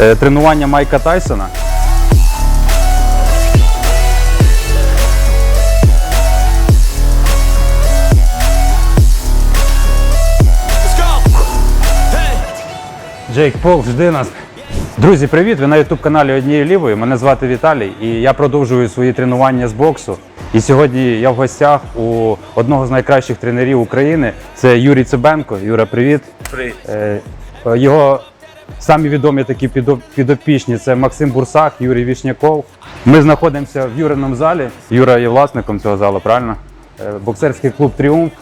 Е, Тренування Майка Тайсона. Джейк Пол, жди нас. Друзі, привіт! Ви на youtube каналі однієї лівої. Мене звати Віталій, і я продовжую свої тренування з боксу. І сьогодні я в гостях у одного з найкращих тренерів України. Це Юрій Цибенко. Юра, привіт. Привіт. Е, Його самі відомі такі підопічні це Максим Бурсак, Юрій Вішняков. Ми знаходимося в Юриному залі. Юра є власником цього залу, правильно? Е, Боксерський клуб Тріумф.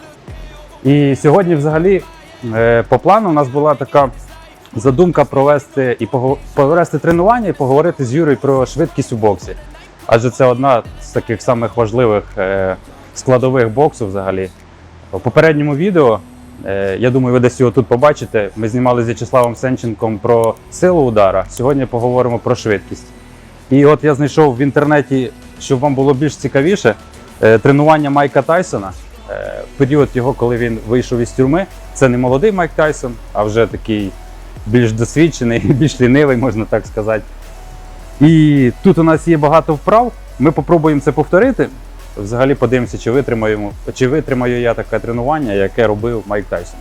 І сьогодні, взагалі, е, по плану у нас була така задумка провести і провести тренування і поговорити з Юрою про швидкість у боксі. Адже це одна з таких самих важливих е, складових боксу взагалі. У попередньому відео, я думаю, ви десь його тут побачите. Ми знімали з В'ячеславом Сенченком про силу удара. Сьогодні поговоримо про швидкість. І от я знайшов в інтернеті, щоб вам було більш цікавіше, е, тренування Майка Тайсона. Е, Період його, коли він вийшов із тюрми. Це не молодий Майк Тайсон, а вже такий більш досвідчений, більш лінивий, можна так сказати. І тут у нас є багато вправ. Ми попробуємо це повторити. Взагалі подивимося, чи витримаємо, чи витримаю я таке тренування, яке робив Майк Тайсон.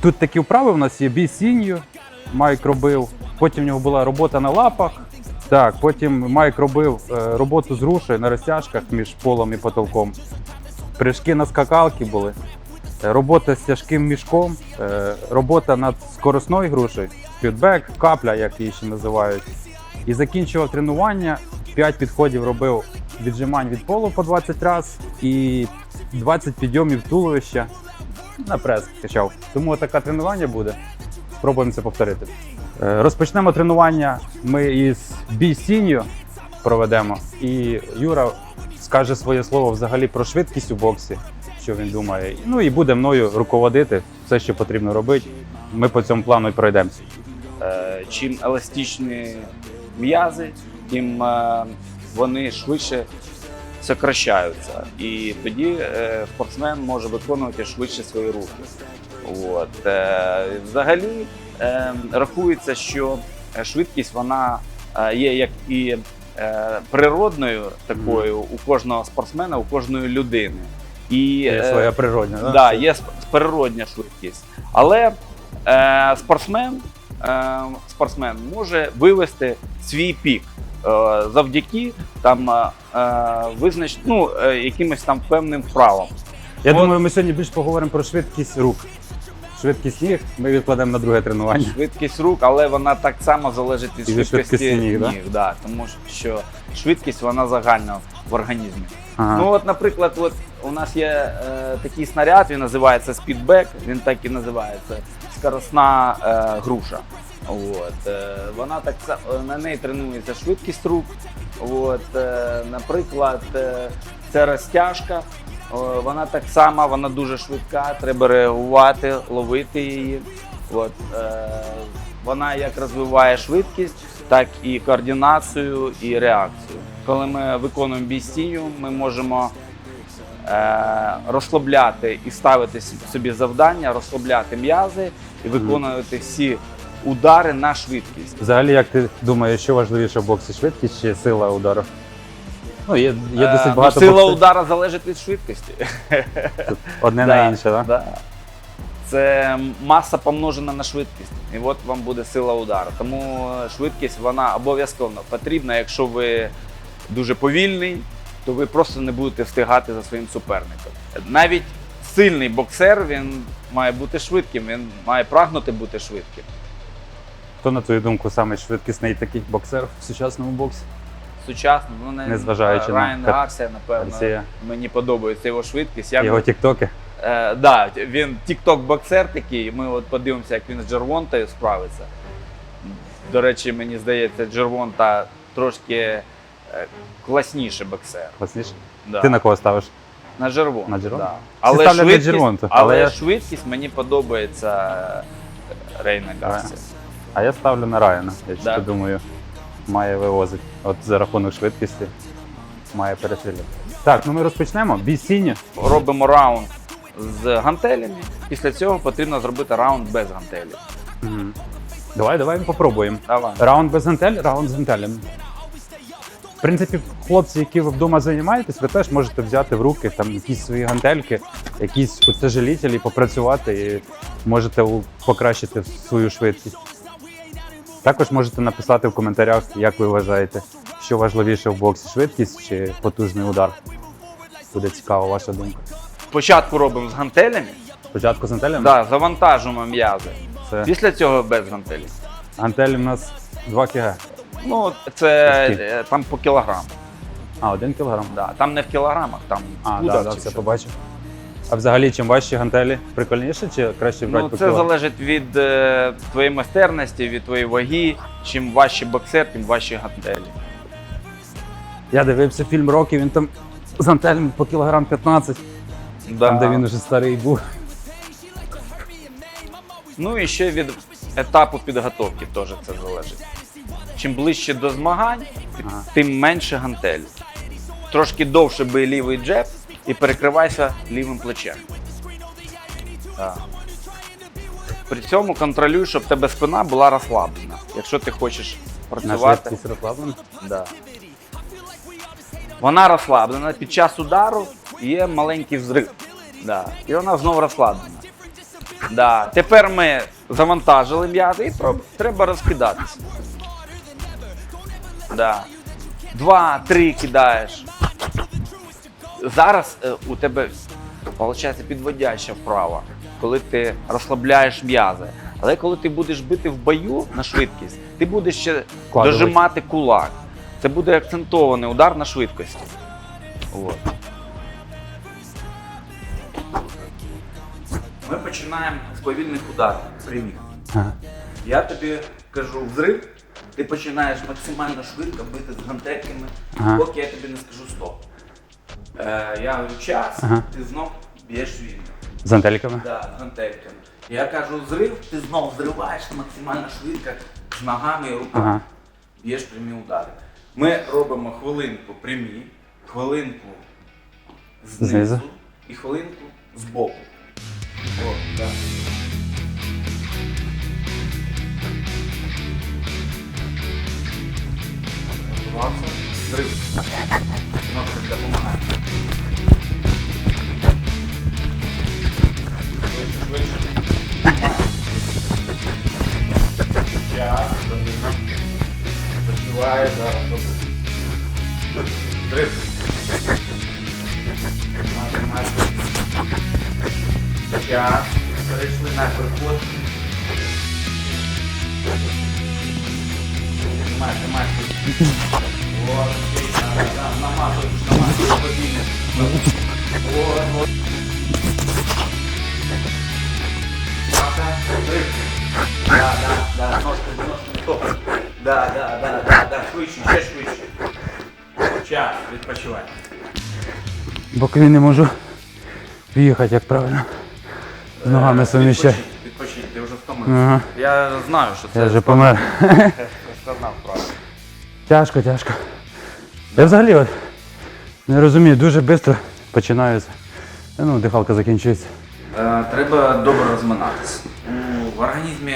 Тут такі вправи у нас є бій сінью, Майк робив. Потім в нього була робота на лапах. Так, потім Майк робив е, роботу з грушею на розтяжках між полом і потолком. Прыжки на скакалки були. Е, Робота з тяжким мішком, е, робота над скоросною грушею, спідбек, капля, як її ще називають. І закінчував тренування. 5 підходів робив віджимань від полу по 20 разів і 20 підйомів туловища на прес качав. Тому таке тренування буде. Спробуємо це повторити. Е, Розпочнемо тренування ми із бій-сінью проведемо. І Юра скаже своє слово взагалі про швидкість у боксі, що він думає. Ну і буде мною руководити все, що потрібно робити. Ми по цьому плану і пройдемося. Е, Чим еластичні м'язи, тим е, вони швидше сокращаються. І тоді е, спортсмен може виконувати швидше свої рухи. От. е, Взагалі е, рахується, що швидкість вона є як і природною такою у кожного спортсмена, у кожної людини. І, Є своя природня. Да, да, є природня швидкість. Але е, спортсмен, е, спортсмен може вивести свій пік завдяки там е, е, визнач... ну, е, якимось там певним вправам. Я От. думаю, ми сьогодні більш поговоримо про швидкість рук. Швидкість ніг ми відкладемо на друге тренування. Швидкість рук, але вона так само залежить від І швидкості швидкості ніг, да? да, тому що швидкість вона загальна в організмі. Ага. Ну от, наприклад, от у нас є е, такий снаряд, він називається спідбек, він так і називається скоросна е, груша. От, е, вона так са- на неї тренується швидкість рук. От, е, наприклад, е, це розтяжка. Вона так само, вона дуже швидка, треба реагувати, ловити її. От, е, вона як розвиває швидкість, так і координацію і реакцію. Коли ми виконуємо бійстію, ми можемо е, розслабляти і ставити собі завдання, розслабляти м'язи і виконувати всі удари на швидкість. Взагалі, як ти думаєш, що важливіше в боксі швидкість чи сила удару? Ну, є, є Е, ну, сила боксерів. удара залежить від швидкості. Одне Да, на інше, так? да. Це маса помножена на швидкість. І от вам буде сила удару. Тому е, швидкість вона обов'язково потрібна. Якщо ви дуже повільний, то ви просто не будете встигати за своїм суперником. Навіть сильний боксер він має бути швидким, він має прагнути бути швидким. Хто, на твою думку, самий швидкісний такий боксер в сучасному боксі? Сучасно, ну не Незважаючи на Райан кар- Гарсія, напевно, Гарсія. мені подобається його швидкість. Я Його тіктоки? Е, да, він тікток-боксер такий. Ми от подивимося, як він з Джервонтою справиться. До речі, мені здається, Джервонта трошки е, класніше боксер. Класніше? Да. Ти на кого ставиш? на Джервонту. На Джервонту? Да. Але, швидкість, але, але я- швидкість мені подобається е, Рейна Гарсія. А я ставлю на Райана. Я Да. чисто думаю, має вивозити. От за рахунок швидкості має перестріляти. Так, ну ми розпочнемо. Бій сіню. Робимо раунд з гантелями. Після цього потрібно зробити раунд без гантелів. Мгм. Давай, давай попробуємо. Давай. Раунд без гантель, раунд з гантелями. В принципі, хлопці, які ви вдома займаєтесь, ви теж можете взяти в руки там якісь свої гантельки, якісь утяжелітелі, попрацювати і можете у- покращити свою швидкість. Також можете написати в коментарях, як ви вважаєте, що важливіше в боксі швидкість чи потужний удар. Буде цікава ваша думка. Спочатку робимо з гантелями, Спочатку з гантелями? да, завантажуємо м'язи. Це Після цього без гантелів. гантелі в нас 2 кг. Ну, це Скільки? е, там по кілограму. А, 1 кг. Да. Там не в кілограмах, там А, да, да, все побачив. А взагалі, чим важчі гантелі, прикольніше чи краще брати Ну, по це кіло? залежить від е, твоєї майстерності, від твоєї ваги. Чим важче боксер, тим важчі гантелі. Я дивився фільм Рокі, він там з гантелями по кілограм 15, Да. там, де він уже старий був. Ну і ще від етапу підготовки теж це залежить. Чим ближче до змагань, Ага. тим менше гантель. Трошки довше бий лівий джеб і перекривайся лівим плечем. Так. При цьому контролюй, щоб тебе спина була розслаблена. Якщо ти хочеш працювати. Да. Вона розслаблена. Під час удару є маленький взрив. Да. І вона знову розслаблена. Да. Тепер ми завантажили м'язи і треба розкидатися. Да. Два-три кидаєш. Зараз е, у тебе виходить підводяща вправа, коли ти розслабляєш м'язи. Але коли ти будеш бити в бою на швидкість, ти будеш ще Вкладувати. дожимати кулак. Це буде акцентований удар на швидкості. От. Ми починаємо з повільних ударів. Прямих. Ага. Я тобі кажу взрив, ти починаєш максимально швидко бити з гантельками, Ага. поки я тобі не скажу стоп. Е, я говорю час, Ага. ти знов б'єш вільно. З гантельками? Да, з гантельками. Я кажу взрив, ти знов взриваєш максимально швидко з ногами і руками. Ага. Б'єш прямі удари. Ми робимо хвилинку прямі, хвилинку знизу Знизу. і хвилинку збоку. О, так. Зрив. Ножка допомагає. Швидше, швидше. Час, Почуває зараз. Дрив. Математика. Час. Перейшли на. Вот, окей, да, да, намазуєш, намазуєш вот. Да, да, да, ножками, ножками, топ. Да, да, да, да, да, швидше, ще швидше. Час, відпочивай. Бокові не можу в'їхати, як правильно. З ногами суміщай. Відпочинь, Відпочинь, ти вже втомився. Ага. Я знаю, що це Я вже помер. сказав правильно. Тяжко, тяжко. Я взагалі от, не розумію, дуже швидко починаюся. Ну, дихалка закінчується. Е, Треба добре розминатися. У- організмі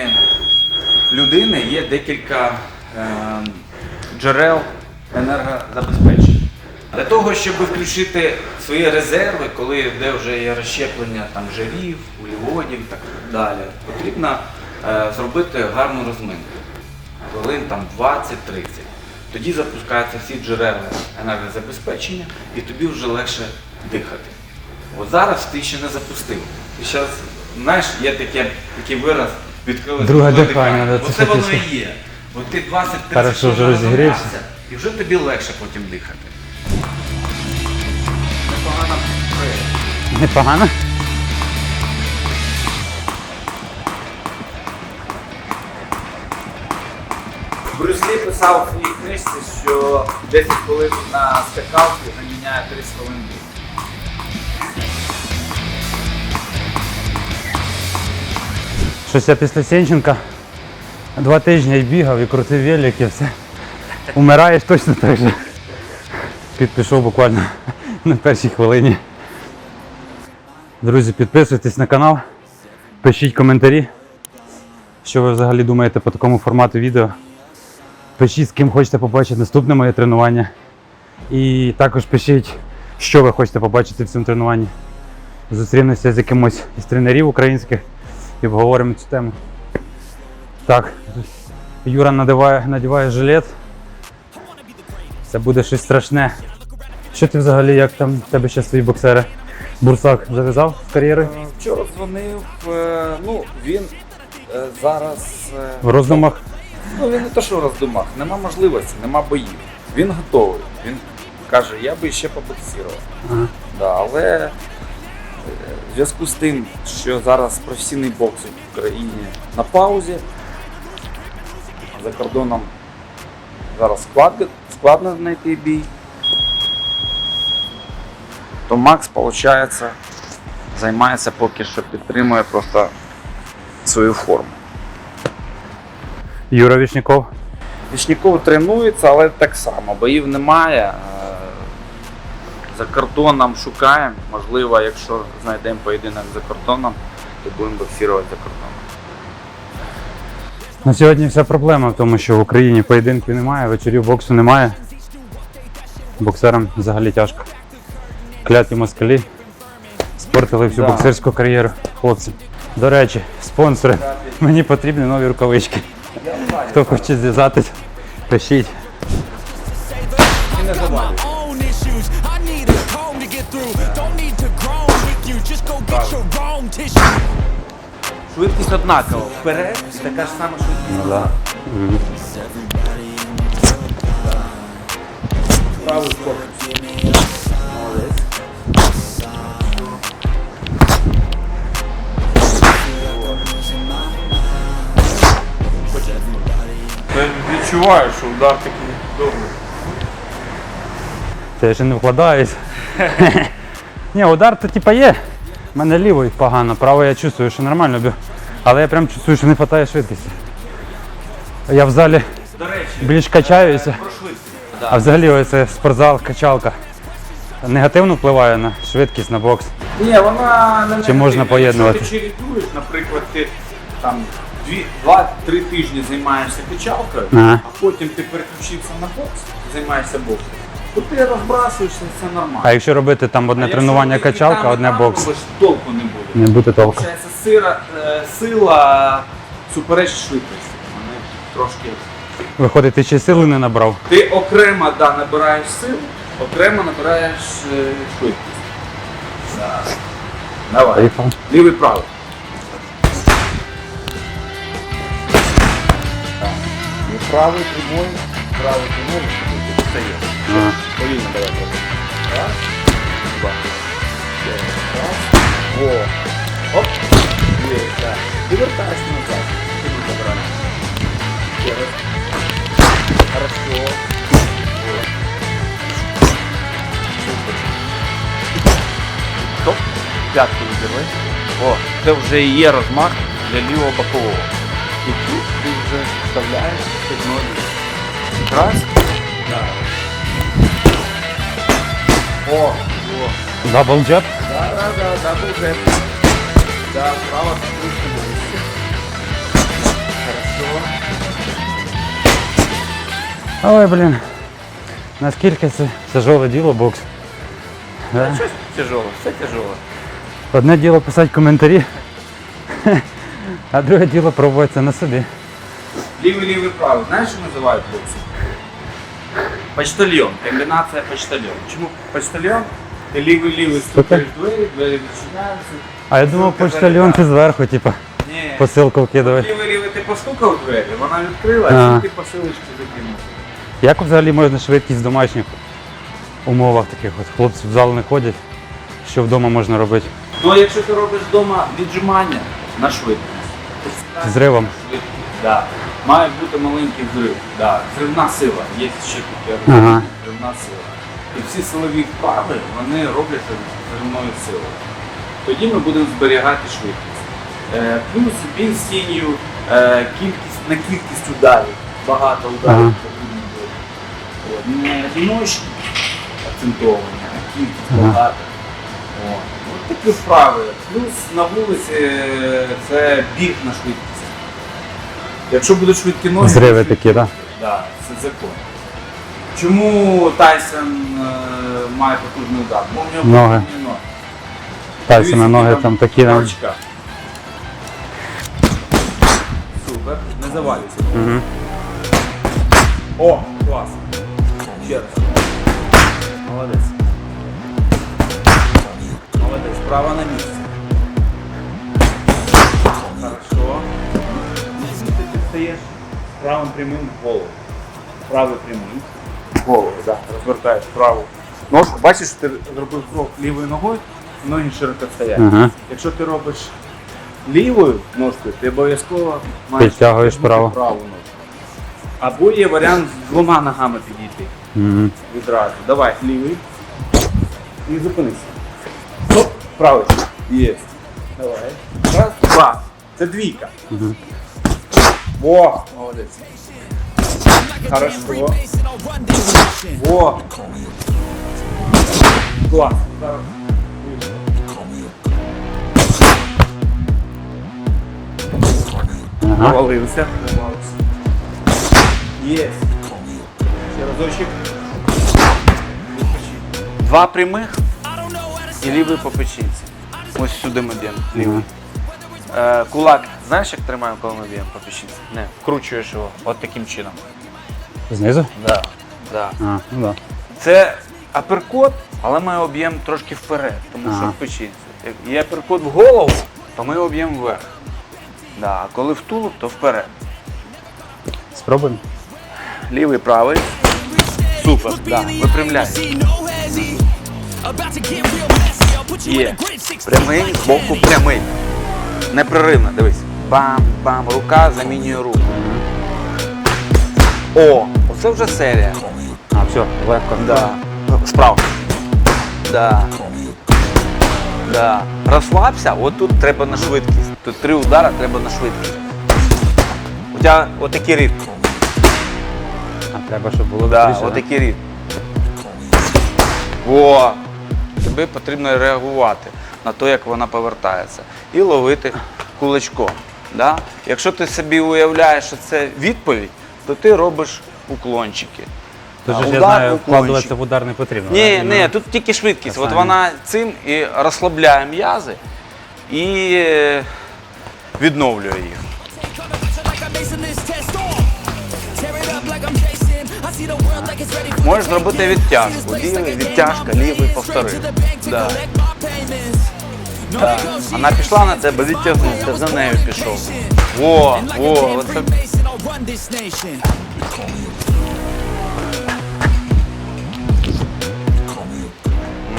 людини є декілька е, джерел енергозабезпечення. Для того, щоб включити свої резерви, коли йде вже є розщеплення там, жирів, вуглеводів і так далі, потрібно е, зробити гарну розминку. Хвилин там 20-30. Тоді запускаються всі джерела енергозабезпечення і тобі вже легше дихати. От зараз ти ще не запустив. Ти зараз, знаєш, є таке, такий вираз, відкрили Друге дихання, Оце воно і є. От ти 20-30 Хорошо, вже розігрівся. І вже тобі легше потім дихати. Непогано. Непогано. Брюс Лі писав у своїй книжці, що 10 хвилин на скакалці заміняє 30 хвилин. Щось я після Сенченка два тижні бігав, і крутив велик, і все. Умираєш точно так же. Під пішов буквально на першій хвилині. Друзі, підписуйтесь на канал, пишіть коментарі, що ви взагалі думаєте по такому формату відео. Пишіть, з ким хочете побачити наступне моє тренування. І також пишіть, що ви хочете побачити в цьому тренуванні. Зустрінемося з якимось із тренерів українських і обговоримо цю тему. Так, Юра надіває, надіває жилет. Це буде щось страшне. Що ти взагалі, як там в тебе ще свої боксери? Бурсак зав'язав з кар'єри? Вчора дзвонив, е, ну він е, зараз. е, В роздумах? Ну він не то, що в роздумах, нема можливості, нема боїв. Він готовий. Він каже, я би ще побоксував. Ага. Да, але е, в зв'язку з тим, що зараз професійний бокс в Україні на паузі, за кордоном зараз складно, складно знайти бій, то Макс, виходить, займається поки що підтримує просто свою форму. Юра Вішняков. Вішняков тренується, але так само. Боїв немає. Е, За кордоном шукаємо. Можливо, якщо знайдемо поєдинок за кордоном, то будемо боксувати за кордоном. На сьогодні вся проблема в тому, що в Україні поєдинків немає, вечорів боксу немає. Боксерам взагалі тяжко. Кляті москалі спортили всю Да. боксерську кар'єру хлопці. До речі, спонсори, мені потрібні нові рукавички. Хто хоче зв'язатись, пишіть. Швидкість однакова. Вперед така ж сама швидкість. Да. Правий корпус. Ти відчуваєш, що удар такий добрий. Це я ще не вкладаюсь. Ні, удар то типа є. У мене лівий погано, правий я чувствую, що нормально б'ю. Але я прям чувствую, що не вистачає швидкості. Я в залі До речі, більш качаюся, про швидкість. а взагалі оце спортзал, качалка. Негативно впливає на швидкість, на бокс. Ні, вона не Чи можна поєднувати? Якщо ти чередуєш, наприклад, ти там дві, два-три тижні займаєшся качалкою, Ага. а потім ти переключився на бокс, займаєшся боксом, то ти розбрасуєшся, це нормально. А якщо робити там одне А тренування качалка, одне бокс. робиш, толку не буде. Не буде толку. Получається, сира, е, сила суперечить швидкості. Вони трошки. Виходить, ти ще сили не набрав. Ти окремо да, набираєш сил, окремо набираєш е, швидкість. Да. Давай. Поїхав. Лівий правий. І правий прямой, правий прямой, це є. Ага. Повільно давай роби. Раз, два. Ще Раз. Во. Оп. Є, так. І вертаєшся назад. Ти не забрав. Ще раз. Хорошо. Во. Супер. Топ. П'ятку відірви. О, це вже і є розмах для лівого бокового. І тут ти вже вставляєш ліве. Раз. Да. О, о. Дабл джеб. Да, да, да, дабл джеб. Да, право вище. Хорошо. Ой, блін. Наскільки це тяжеле діло бокс. Да? Щось тяжело, все тяжело. Одне діло писати коментарі, а друге діло пробувати це на собі. Лівий, лівий, правий. Знаєш, що називають боксом? Почтальон. Комбінація почтальон. Чому почтальон? Ти лівий, лівий стукаєш двері, двері відчиняються. А я думав, почтальон ти зверху, типа, Ні. посилку вкидає. Лівий, лівий, ти постукав двері, вона відкрила, а ти посилочки закинув. Як взагалі можна швидкість в домашніх умовах таких от хлопці в зал не ходять, що вдома можна робити? Ну, а якщо ти робиш вдома віджимання на швидкість, Зривом. швидкість, да. Має бути маленький взрив. Да. Зривна сила. Є ще таке Ага. зривна сила. І всі силові вправи вони робляться зривною силою. Тоді ми будемо зберігати швидкість. Е, плюс він з тінню, е, кількість на кількість ударів. Багато ударів Ага. потрібно буде. Не одиночні акцентовані, а кількість Ага. багато. От. От такі вправи. Плюс на вулиці е, це біг на швидкість. Якщо будуть швидкі ноги, Зриви такі, так? Да, це закон. Чому Тайсон е, має потужний удар? Бо в нього Ноги. потужні ноги. Тайсона Дивіться, ноги які там такі. там. торчка. Супер, не завалюйся. Мгм. О, клас. Ще раз. Молодець. Молодець, право на місці. Хорошо. Ти стаєш правим прямим в голову. Правий прямий. В голову, так. Да. Розвертаєш праву ножку. Бачиш, ти зробив крок лівою ногою, ноги широко стоять. Ага. Якщо ти робиш лівою ножкою, ти обов'язково маєш Підтягуєш праву. праву ножку. Або є варіант з двома ногами підійти Мгм. відразу. Давай, лівий. І зупинися. Стоп, правий. Є. Давай. Раз, два. Це двійка. Во, молодець. Хорошо. Во. Клас. Зараз. Ага. Повалився. Є. Ще разочек. Два прямих і лівий по печінці. Ось сюди ми б'ємо. Лівий. Е, кулак, знаєш, як тримаємо, коли ми б'ємо по печінці? Не, вкручуєш його от таким чином. Знизу? Да. Да. А, ну да. Це аперкот, але ми його б'ємо трошки вперед, тому що Ага. в печінці. Як є аперкот в голову, то ми його б'ємо вверх. Да. А коли в тулуб, то вперед. Спробуємо. Лівий, правий. Супер, да. Випрямляй. Є. Прямий, збоку прямий. Непреривно, дивись. Бам-бам, рука замінює руку. О, оце вже серія. А, все, легко. Да. Справа. Да. Да. Розслабся, от тут треба на швидкість. Тут три удари треба на швидкість. У тебе отакий ритм. А треба, щоб було Да, быстріше, отакий ритм. О! Тобі потрібно реагувати на те, як вона повертається. І ловити кулачком. Да? Якщо ти собі уявляєш, що це відповідь, то ти робиш уклончики. Тут же я знаю, вкладуватися в удар не потрібно. Ні, да? ні, тут тільки швидкість. От вона цим і розслабляє м'язи і е, відновлює їх. Можеш зробити відтяжку. Лівий, відтяжка, лівий, повтори. Да. Так. Вона пішла на тебе, відтягнув, ти за нею пішов. Во, во, оце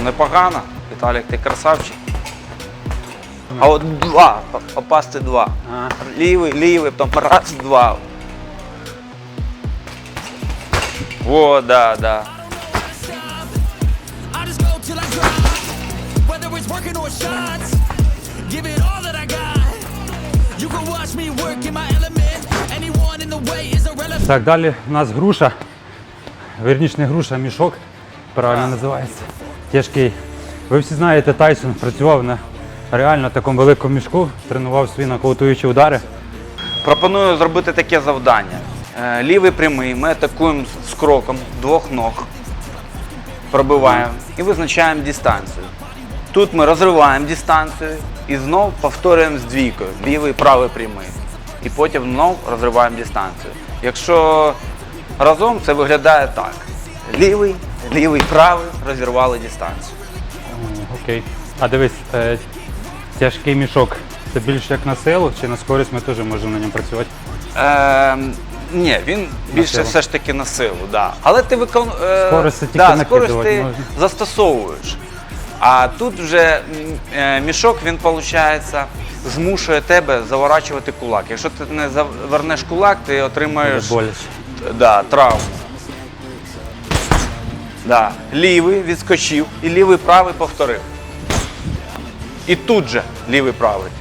непогано. Віталік, ти красавчик. А от два, попасти два. А, Лівий, лівий, потім раз, два. О, да, да. Working or shots, give it all that I got. You can watch me work in my element. Anyone in the way is irrelevant. Так, далі у нас груша. Вірніш, не груша, а мішок. Правильно називається. Тяжкий. Ви всі знаєте, Тайсон працював на реально такому великому мішку, тренував свої нокаутуючі удари. Пропоную зробити таке завдання. Е, Лівий прямий, ми атакуємо з кроком двох ног, пробиваємо і визначаємо дистанцію. Тут ми розриваємо дистанцію і знов повторюємо з двійкою. Лівий, правий прямий. І потім знов розриваємо дистанцію. Якщо разом це виглядає так. Лівий, лівий, правий розірвали дистанцію. Окей. А дивись, е, тяжкий мішок. Це більше як на силу чи на скорість ми теж можемо на ньому працювати. Е, ні, він більше силу. все ж таки на силу, да. Але ти викон... е, Скорость це тільки да, накидувати ти можна. застосовуєш. А тут вже е, мішок, він, виходить, змушує тебе заворачувати кулак. Якщо ти не завернеш кулак, ти отримаєш да, травму. Да. Лівий відскочив і лівий правий повторив. І тут же лівий правий.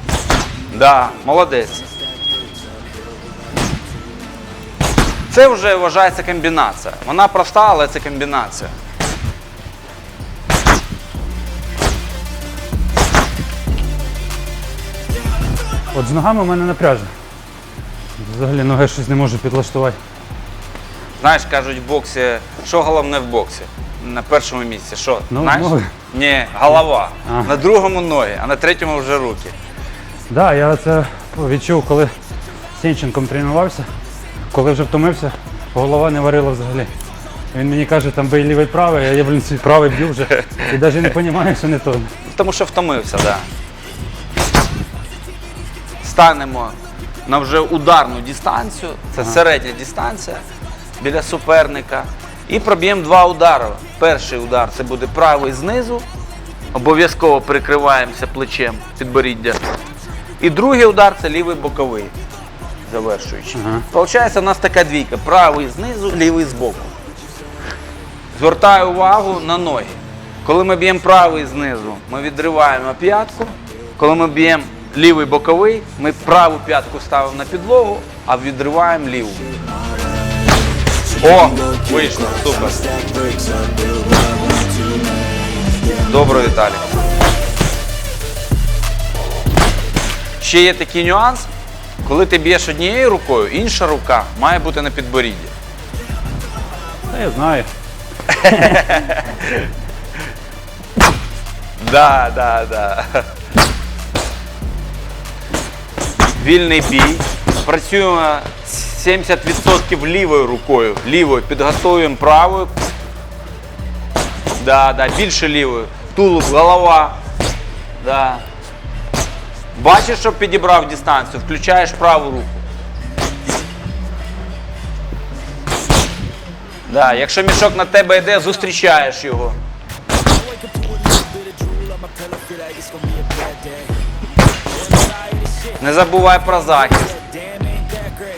Да, молодець. Це вже вважається комбінація. Вона проста, але це комбінація. От з ногами у мене напряжно. Взагалі ноги щось не можу підлаштувати. Знаєш, кажуть в боксі, що головне в боксі? На першому місці. Що? Ну, Знаєш? ноги. Ні, голова. А. На другому ноги, а на третьому вже руки. Так, да, я це відчув, коли з Сенченком тренувався, коли вже втомився, голова не варила взагалі. Він мені каже, там бий лівий правий, а я, блін, правий б'ю вже. І навіть не розумію, що не то. Тому що втомився, так. Да. Станемо на вже ударну дистанцію, це середня дистанція біля суперника. І проб'ємо два удари. Перший удар це буде правий знизу. Обов'язково прикриваємося плечем підборіддя. І другий удар це лівий боковий, завершуючи. Ага. Получається, у нас така двійка: правий знизу, лівий збоку. Звертаю увагу на ноги. Коли ми б'ємо правий знизу, ми відриваємо п'ятку. Коли ми б'ємо лівий боковий, ми праву п'ятку ставимо на підлогу, а відриваємо ліву. О, вийшло, супер. Добре, Віталій. Ще є такий нюанс, коли ти б'єш однією рукою, інша рука має бути на підборідді. Та я знаю. Да, да, да. Вільний бій. Працюємо 70% лівою рукою. Лівою підготуємо правою. Да, да, більше лівою. Тулуб, голова. Да. Бачиш, щоб підібрав дистанцію, включаєш праву руку. Да, якщо мішок на тебе йде, зустрічаєш його. Не забувай про захист.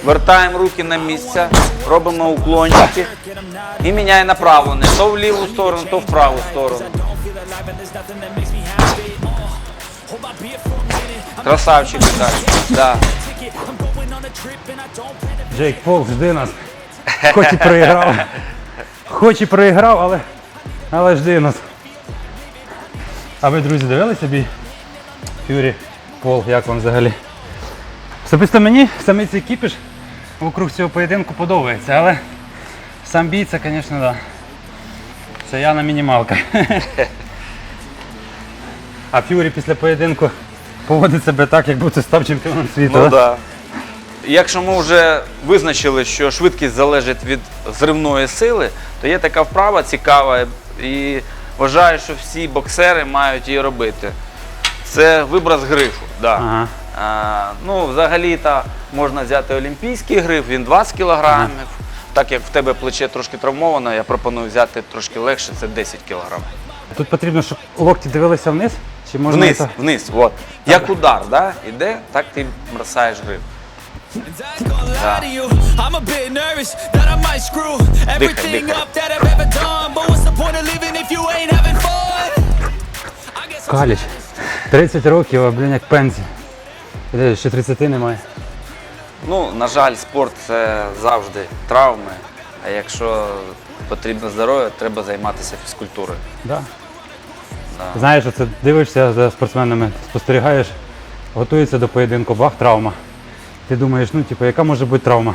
Вертаємо руки на місце, робимо уклончики і міняй направлення. То в ліву сторону, то в праву сторону. Красавчик так. Да. Джейк Пол, жди нас. Хоч і проіграв. Хоч і проіграв, але, але жди нас. А ви, друзі, дивилися бій? Фюрі, Пол, як вам взагалі? Особисто мені саме цей кіпіш вокруг цього поєдинку подобається, але сам бій це, звісно, да. Це я на мінімалка. А Фюрі після поєдинку поводить себе так, як будто став чемпіоном світу. Ну да? да. Якщо ми вже визначили, що швидкість залежить від зривної сили, то є така вправа цікава і вважаю, що всі боксери мають її робити. Це виброс грифу. Да. Ага. А, ну, взагалі-то можна взяти олімпійський гриф, він 20 кілограмів. Так як в тебе плече трошки травмовано, я пропоную взяти трошки легше, це 10 кілограм. Тут потрібно, щоб локті дивилися вниз, чи можна Вниз, це- вниз, от. Як удар, да? іде, так ти бросаєш гриф. Каліч. 30 років, а блін, як пенсія. Ще 30 немає. Ну, на жаль, спорт це завжди травми. А якщо потрібно здоров'я, треба займатися фізкультурою. Да. Знаєш, це дивишся за спортсменами, спостерігаєш, готується до поєдинку, бах, травма. Ти думаєш, ну, типу, яка може бути травма?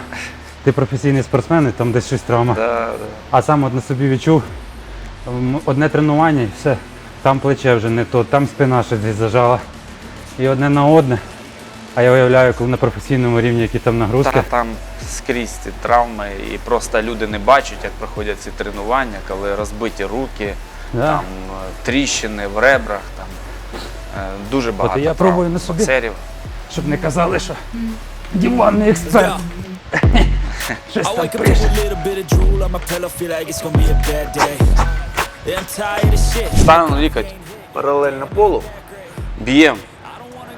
Ти професійний спортсмен, і там десь щось травма. Да, да. А сам от на собі відчув одне тренування і все. Там плече вже не то, там спина щось десь зажала. І одне на одне. А я уявляю, коли на професійному рівні, які там нагрузки. Та там скрізь ці травми, і просто люди не бачать, як проходять ці тренування, коли розбиті руки, Да. там е, тріщини в ребрах, там е, дуже багато. я травм пробую на собі. боксерів. Щоб не казали, що диванний експерт. Щось I там wake up пише. Shit. Ставимо лікоть паралельно полу, б'ємо.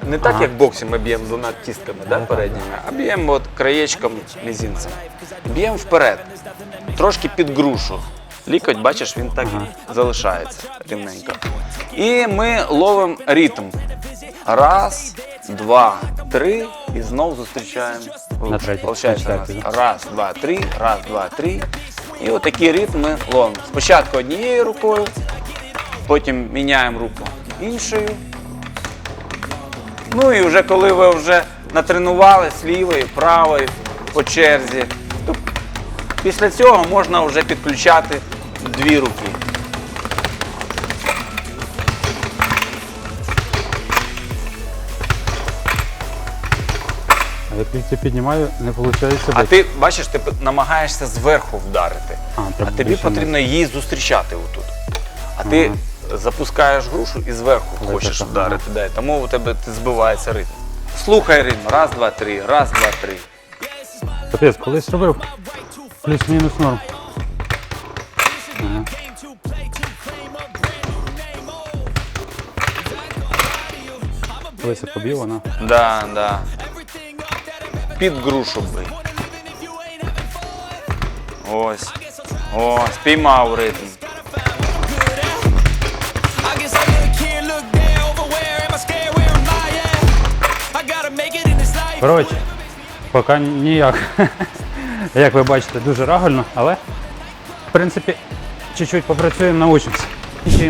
Не так, як в боксі ми б'ємо двома кістками да, передніми, а б'ємо от краєчком мізинцем. Б'ємо вперед, трошки під грушу. Лікоть, бачиш, він так і залишається рівненько. І ми ловимо ритм. Раз, два, три, і знов зустрічаємо. На третій, раз, два, три, раз, два, три. І отакий ритм ми ловимо. Спочатку однією рукою, потім міняємо руку іншою. Ну і вже коли ви вже натренували з лівою, правою, по черзі. то Після цього можна вже підключати дві руки. Тільки піднімаю, не виходить. А ти бачиш, ти намагаєшся зверху вдарити. А, А, тобі потрібно її зустрічати отут. А ти запускаєш грушу і зверху Але хочеш так, вдарити. Да, і тому у тебе ти збивається ритм. Слухай ритм. Раз, два, три, раз, два, три. Капець, колись робив. Плюс-мінус норм. Колись я побів, вона. Да, да. Під грушу бий. Ось. О, спіймав ритм. Коротше, поки ніяк. Як ви бачите, дуже рагульно, але в принципі чуть-чуть попрацюємо, научимося.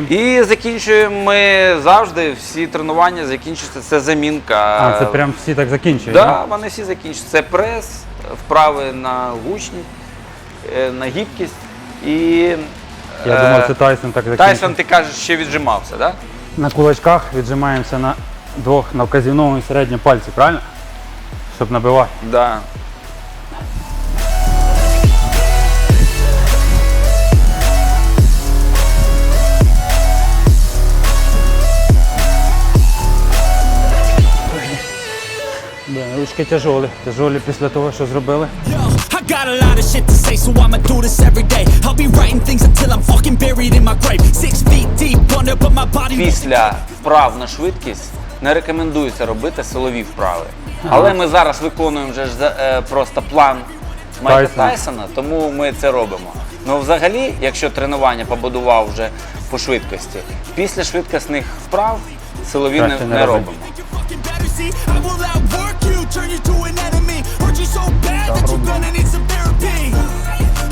І закінчуємо ми завжди всі тренування закінчуються. Це замінка. А, це прям всі так закінчують. Да, вони всі закінчуються. Це прес, вправи на гучність, е, на гібкість і. Я е, думав, це Тайсон так закінчує. Тайсон, ти кажеш, ще віджимався, так? Да? На кулачках віджимаємося на двох на вказівному і середньому пальці, правильно? Щоб набивати. Да. Six feet deep under, but my body. Після вправ на швидкість не рекомендується робити силові вправи. Але ми зараз виконуємо вже е, просто план Майка Тайсона. Тайсона, тому ми це робимо. Ну взагалі, якщо тренування побудував вже по швидкості, після швидкісних вправ силові не, не не робимо. I will outwork you, turn you to an enemy. Hurt you so bad that you're gonna need some therapy.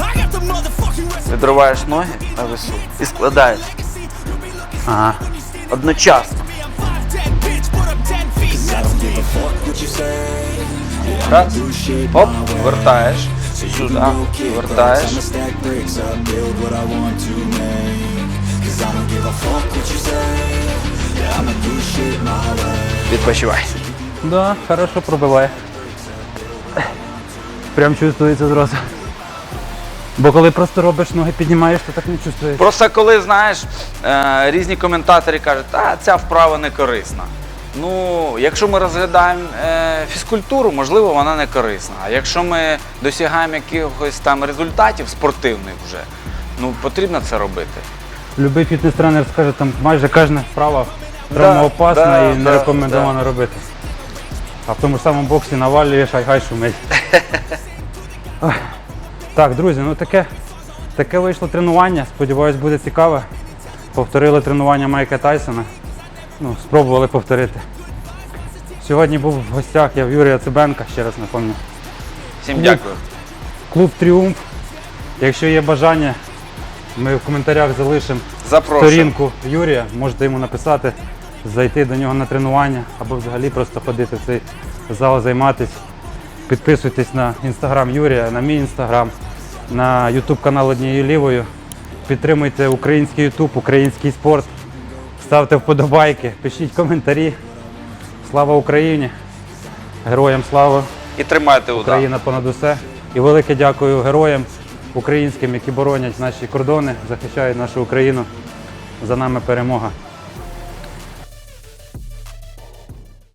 I got the motherfucking recipe. Відриваєш ноги на весу і складаєш Ага. одночасно. I'm 5'10", bitch, but I'm 10 feet. That's me. Раз, оп, вертаєш, сюди, вертаєш. stack bricks up, build what I want to make. Cause I don't give a fuck what you say. Yeah, I'ma do shit my way. Відпочивай. Да, хорошо пробиває. Прям чувствується зразу. Бо коли просто робиш ноги, піднімаєш, то так не чувствуєш. Просто коли знаєш, е, різні коментаторі кажуть, а ця вправа не корисна. Ну, якщо ми розглядаємо е, фізкультуру, можливо, вона не корисна. А якщо ми досягаємо якихось там результатів спортивних вже, ну потрібно це робити. Любий фітнес-тренер скаже, там майже кожна вправа травмоопасна да, і не да, рекомендовано робити. А в тому ж самому боксі навалюєш, ай гай шумить. Так, друзі, ну таке, таке вийшло тренування. Сподіваюсь, буде цікаве. Повторили тренування Майка Тайсона. Ну, спробували повторити. Сьогодні був в гостях я в Юрія Цибенка, ще раз напомню. Всім дякую. Клуб Тріумф. Якщо є бажання, ми в коментарях залишимо Запрошую. сторінку Юрія, можете йому написати, зайти до нього на тренування або взагалі просто ходити в цей зал, займатися. Підписуйтесь на інстаграм Юрія, на мій інстаграм, на ютуб канал однією лівою. Підтримуйте український ютуб, український спорт. Ставте вподобайки, пишіть коментарі. Слава Україні! Героям слава! І тримайте удар. Україна понад усе. І велике дякую героям українським, які боронять наші кордони, захищають нашу Україну. За нами перемога.